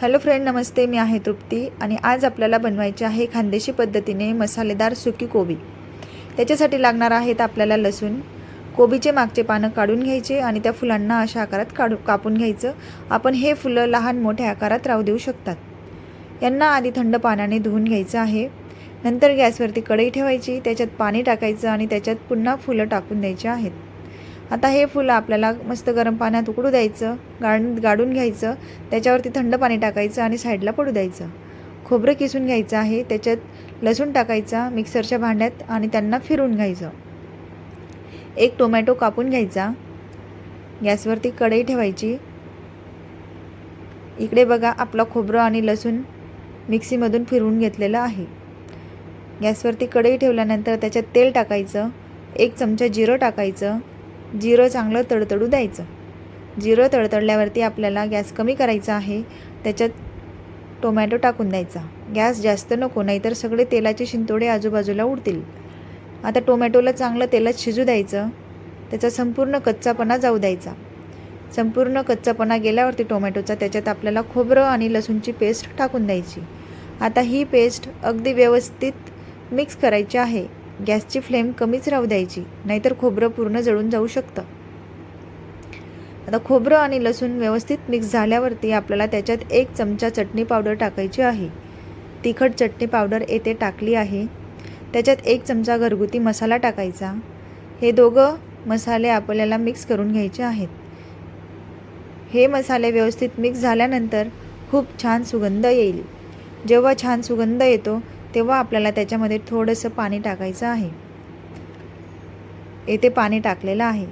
Hello friend नमस्ते मी आहे तृप्ती आणि आज आपल्याला बनवायचे आहे खानदेशी पद्धतीने मसालेदार सुकी कोबी. त्याच्यासाठी लागणार आहेत आपल्याला लसूण. कोबीचे मागचे पानं काढून घ्यायचे आणि त्या फुलांना अशा आकारात काढू कापून घ्यायचं. आपण हे फुलं लहान मोठ्या आकारात राहू देऊ शकतात. यांना आधी थंड पाण्याने धुवून घ्यायचं आहे. नंतर गॅसवरती कढई ठेवायची त्याच्यात पाणी टाकायचं आणि त्याच्यात पुन्हा फुलं टाकून द्यायची आहेत. आता हे फुलं आपल्याला मस्त गरम पाण्यात उकडू द्यायचं गाण गाडून घ्यायचं त्याच्यावरती थंड पाणी टाकायचं आणि साईडला पडू द्यायचं. खोबरं किसून घ्यायचं आहे त्याच्यात लसूण टाकायचा मिक्सरच्या भांड्यात आणि त्यांना फिरून घ्यायचं. एक टोमॅटो कापून घ्यायचा. गॅसवरती कढई ठेवायची. इकडे बघा आपलं खोबरं आणि लसूण मिक्सीमधून फिरवून घेतलेलं आहे. गॅसवरती कढई ठेवल्यानंतर त्याच्यात तेल टाकायचं. एक चमचा जिरं टाकायचं. जिरं चांगलं तडतडू द्यायचं. जिरं तडतडल्यावरती आपल्याला गॅस कमी करायचा आहे त्याच्यात टोमॅटो टाकून द्यायचा. गॅस जास्त नको नाहीतर सगळे तेलाचे शिंतोडे आजूबाजूला उडतील. आता टोमॅटोला चांगलं तेलात शिजू द्यायचं त्याचा संपूर्ण कच्चापणा जाऊ द्यायचा. संपूर्ण कच्चापणा गेल्यावरती टोमॅटोचा त्याच्यात आपल्याला खोबरं आणि लसूणची पेस्ट टाकून द्यायची. आता ही पेस्ट अगदी व्यवस्थित मिक्स करायची आहे. गॅसची फ्लेम कमीच राहू द्यायची नाहीतर खोबरं पूर्ण जळून जाऊ शकतं. आता खोबरं आणि लसूण व्यवस्थित मिक्स झाल्यावरती आपल्याला त्याच्यात एक चमचा चटणी पावडर टाकायची आहे. तिखट चटणी पावडर येथे टाकली आहे. त्याच्यात एक चमचा घरगुती मसाला टाकायचा. हे दोघं मसाले आपल्याला मिक्स करून घ्यायचे आहेत. हे मसाले व्यवस्थित मिक्स झाल्यानंतर खूप छान सुगंध येईल. जेव्हा छान सुगंध येतो तेव्हा आपल्याला त्याच्यामध्ये थोडंसं पाणी टाकायचं आहे. येथे पाणी टाकलेलं आहे.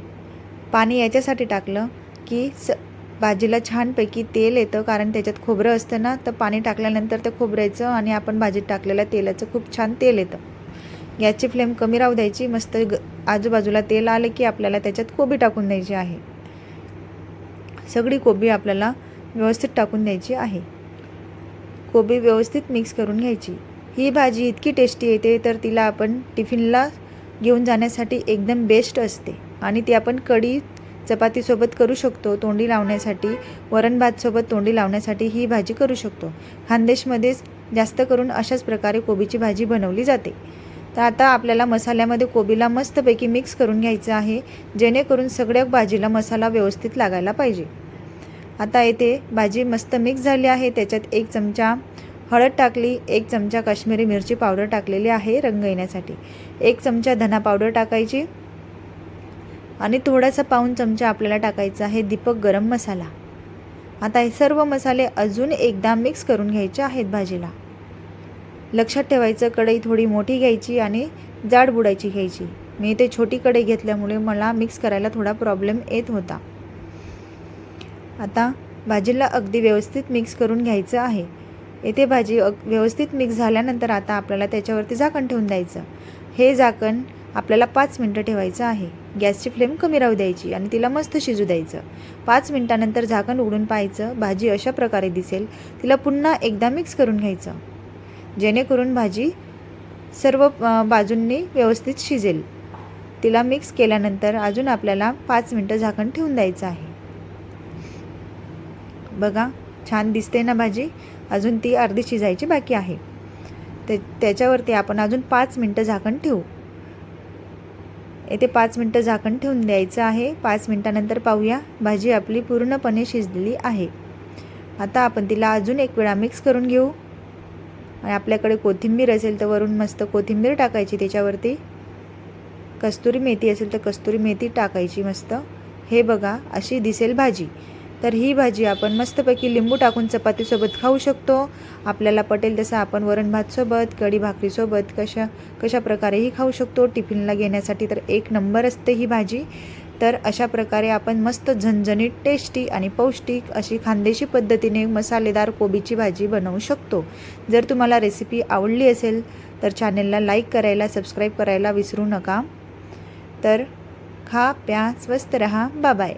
पाणी याच्यासाठी टाकलं की स भाजीला छानपैकी तेल येतं कारण त्याच्यात खोबरं असतं ना तर पाणी टाकल्यानंतर ते खोबऱ्याचं आणि आपण भाजीत टाकलेल्या तेलाचं खूप छान तेल येतं. गॅसची फ्लेम कमी राहू द्यायची मस्त ग आजूबाजूला तेल आलं की आपल्याला त्याच्यात कोबी टाकून द्यायची आहे. सगळी कोबी आपल्याला व्यवस्थित टाकून द्यायची आहे. कोबी व्यवस्थित मिक्स करून घ्यायची. ही भाजी इतकी टेस्टी येते तर तिला आपण टिफिनला घेऊन जाण्यासाठी एकदम बेस्ट असते. आणि ती आपण कढी चपातीसोबत करू शकतो तोंडी लावण्यासाठी वरण भातसोबत तोंडी लावण्यासाठी ही भाजी करू शकतो. खानदेशमध्येच जास्त करून अशाच प्रकारे कोबीची भाजी बनवली जाते. तर आता आपल्याला मसाल्यामध्ये कोबीला मस्तपैकी मिक्स करून घ्यायचं आहे जेणेकरून सगळ्या भाजीला मसाला व्यवस्थित लागायला पाहिजे. आता येथे भाजी मस्त मिक्स झाली आहे त्याच्यात एक चमचा हळद टाकली एक चमचा काश्मीरी मिरची पावडर टाकलेली आहे रंग येण्यासाठी. एक चमचा धना पावडर टाकायची आणि थोडासा पाऊन चमचा आपल्याला टाकायचा आहे दीपक गरम मसाला. आता हे सर्व मसाले अजून एकदा मिक्स करून घ्यायचे आहेत भाजीला. लक्षात ठेवायचं कढई थोडी मोठी घ्यायची आणि जाड बुडायची घ्यायची. मी ते छोटी कढई घेतल्यामुळे मला मिक्स करायला थोडा प्रॉब्लेम येत होता. आता भाजीला अगदी व्यवस्थित मिक्स करून घ्यायचं आहे. येथे भाजी अग व्यवस्थित मिक्स झाल्यानंतर आता आपल्याला त्याच्यावरती झाकण ठेवून द्यायचं. हे झाकण आपल्याला पाच मिनटं ठेवायचं आहे. गॅसची फ्लेम कमी राहू द्यायची आणि तिला मस्त शिजू द्यायचं. पाच मिनटानंतर झाकण उघडून पाहायचं. भाजी अशा प्रकारे दिसेल. तिला पुन्हा एकदा मिक्स करून घ्यायचं. जेणेकरून भाजी सर्व बाजूंनी व्यवस्थित शिजेल. तिला मिक्स केल्यानंतर अजून आपल्याला पाच मिनटं झाकण ठेवून द्यायचं आहे. बघा छान दिसते ना भाजी? अजून ती अर्धी शिजायची बाकी आहे. ते त्याच्यावरती आपण अजून पाच मिनटं झाकण ठेवू. येथे पाच मिनटं झाकण ठेवून द्यायचं आहे. पाच मिनटानंतर पाहूया. भाजी आपली पूर्णपणे शिजलेली आहे. आता आपण तिला अजून एक वेळा मिक्स करून घेऊ. आणि आपल्याकडे कोथिंबीर असेल तर वरून मस्त कोथिंबीर टाकायची त्याच्यावरती. कस्तुरी मेथी असेल तर कस्तुरी मेथी टाकायची मस्त. हे बघा अशी दिसेल भाजी. तर ही भाजी आपण मस्तपैकी लिंबू टाकून चपातीसोबत खाऊ शकतो. आपल्याला पटेल तसं आपण वरण भातसोबत कढी भाकरीसोबत कशा कशा प्रकारेही खाऊ शकतो. टिफिनला घेण्यासाठी तर एक नंबर असते ही भाजी. तर अशा प्रकारे आपण मस्त झणझणीत टेस्टी आणि पौष्टिक अशी खानदेशी पद्धतीने मसालेदार कोबीची भाजी बनवू शकतो. जर तुम्हाला रेसिपी आवडली असेल तर चॅनेलला लाईक करायला सबस्क्राईब करायला विसरू नका. तर खा प्या स्वस्त रहा. बाय.